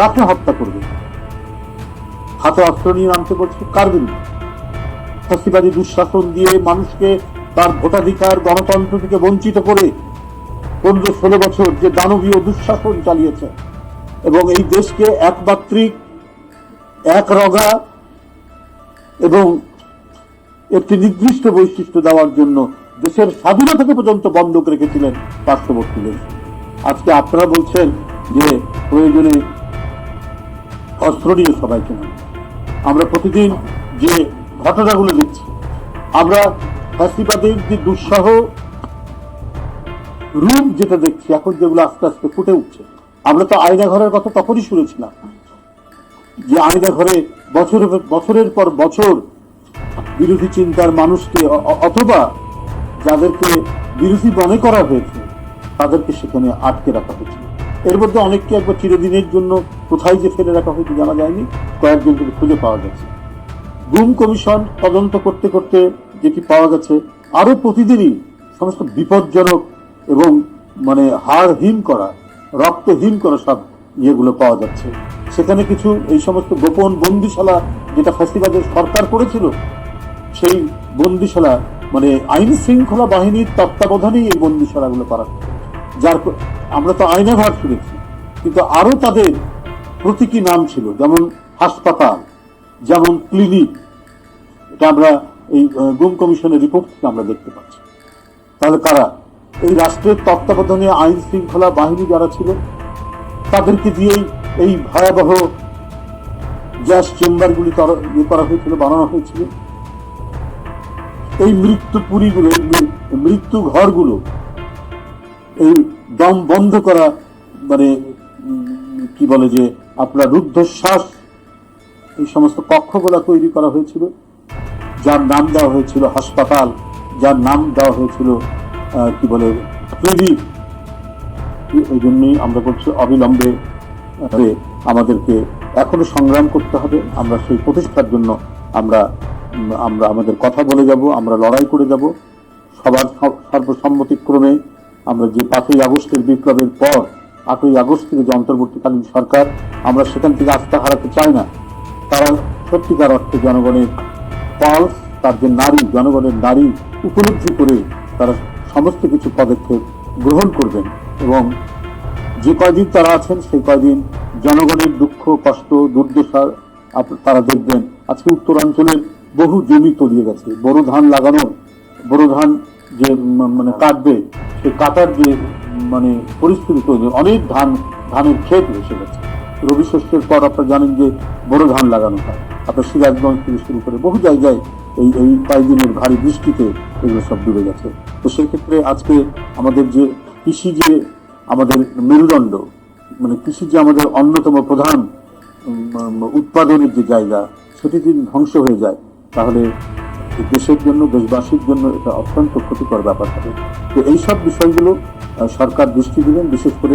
কাকে হত্যা করবে? হাতে অস্ত্র নিয়ে নামতে বলছে কার বিরুদ্ধে? ফসিবাদী দুঃশাসন দিয়ে মানুষকে তার ভোটাধিকার, গণতন্ত্র থেকে বঞ্চিত করে পনেরো ষোলো বছর যে দানবীয় দুঃশাসন চালিয়েছে এবং এই দেশকে একমাত্রিক এক রগা এবং একটি নির্দিষ্ট বৈশিষ্ট্য দেওয়ার জন্য দেশের স্বাধীনতাকে পর্যন্ত বন্ধক রেখেছিলেন পার্শ্ববর্তী দেশ। আজকে আপনারা বলছেন যে প্রয়োজনে অস্ত্র নিয়ে সবাইকে। আমরা প্রতিদিন যে ঘটনাগুলো দেখছি আমরা ফাঁসিবাদের যে দুঃসহ রূপ যেটা দেখছি, এখন যেগুলো আস্তে আস্তে ফুটে উঠছে, আমরা তো আয়না ঘরের কথা তখনই শুনেছিলাম যে আয়না ঘরে বছরের বছরের পর বছর বিরোধী চিন্তার মানুষকে অথবা যাদেরকে বিরোধী মনে করা হয়েছে, তাদেরকে সেখানে আটকে রাখা হয়েছিল এর মধ্যে অনেককে একবার চিরদিনের জন্য কোথায় যে ফেলে রাখা হয়েছে জানা যায়নি কয়েকজনকে খুঁজে পাওয়া গেছে গুম কমিশন তদন্ত করতে করতে যেটি পাওয়া গেছে আরও প্রতিদিনই সমস্ত বিপজ্জনক এবং মানে হাড়হীন করা, রক্তহীন করা সব ইয়েগুলো পাওয়া যাচ্ছে সেখানে কিছু এই সমস্ত গোপন বন্দিশালা যেটা ফ্যাসিবাদের সরকার করেছিল, সেই বন্দিশালা মানে আইন শৃঙ্খলা বাহিনীর তত্ত্বাবধানেই এই বন্দিশালাগুলো করা। যার আমরা তো আইনে আইনাঘর শুনেছি কিন্তু আরও তাদের প্রতীকী নাম ছিল, যেমন হাসপাতাল, যেমন ক্লিনিক। এটা আমরা এই গুম কমিশনের রিপোর্ট থেকে আমরা দেখতে পাচ্ছি। তাহলে কারা? এই রাষ্ট্রের তত্ত্বাবধানে আইন শৃঙ্খলা বাহিনী যারা ছিল, তাদেরকে দিয়েই এই ভয়াবহ গ্যাস চেম্বারগুলি ইয়ে করা হয়েছিল, বানানো হয়েছিল। এই মৃত্যু পুরীগুলো মৃত্যু ঘরগুলো, এই দম বন্ধ করা মানে কি বলে যে, আপনার রুদ্ধশ্বাস, এই সমস্ত কক্ষগুলো তৈরি করা হয়েছিল। যার নাম দেওয়া হয়েছিল হাসপাতাল, যার নাম দেওয়া হয়েছিল কি বলে ক্লিনিক এই জন্যই আমরা বলছি অবিলম্বে আমাদেরকে এখনও সংগ্রাম করতে হবে। আমরা সেই প্রতিষ্ঠার জন্য আমরা আমরা আমাদের কথা বলে যাব, আমরা লড়াই করে যাব। সবার সর্বসম্মতিক্রমে আমরা যে পাঁচই আগস্টের বিপ্লবের পর, আটই আগস্ট থেকে যে অন্তর্বর্তীকালীন সরকার, আমরা সেখান থেকে আস্থা হারাতে চাই না। তারা সত্যিকার অর্থে জনগণের পালস তার যে নারী, জনগণের নারী উপলব্ধি করে তারা সমস্ত কিছু পদক্ষেপ গ্রহণ করবেন এবং যে কয়দিন তারা আছেন, সেই কয়দিন জনগণের দুঃখ, কষ্ট, দুর্দশা তারা দেখবেন। আজকে উত্তরাঞ্চলের বহু জমি তলিয়ে গেছে। বড় ধান লাগানোর, বড় ধান যে মানে কাটবে সেই কাটার যে মানে পরিস্থিতি তৈরি, অনেক ধান, ধানের ক্ষেত এসে গেছে। রবি শস্যের পর আপনারা জানেন যে বড় ধান লাগানো হয়। আপনার সিরাজগঞ্জ থেকে শুরু করে বহু জায়গায় এই এই কয়েকদিনের ভারী বৃষ্টিতে এগুলো সব ডুবে গেছে। তো সেক্ষেত্রে আজকে আমাদের যে কৃষি যে আমাদের মেরুদণ্ড মানে কৃষি যে আমাদের অন্যতম প্রধান উৎপাদনের যে জায়গা, সেটি যদি ধ্বংস হয়ে যায়, তাহলে দেশের জন্য, দেশবাসীর জন্য এটা অত্যন্ত ক্ষতিকর ব্যাপার হবে। তো এইসব বিষয়গুলো সরকার দৃষ্টি দিবেন, বিশেষ করে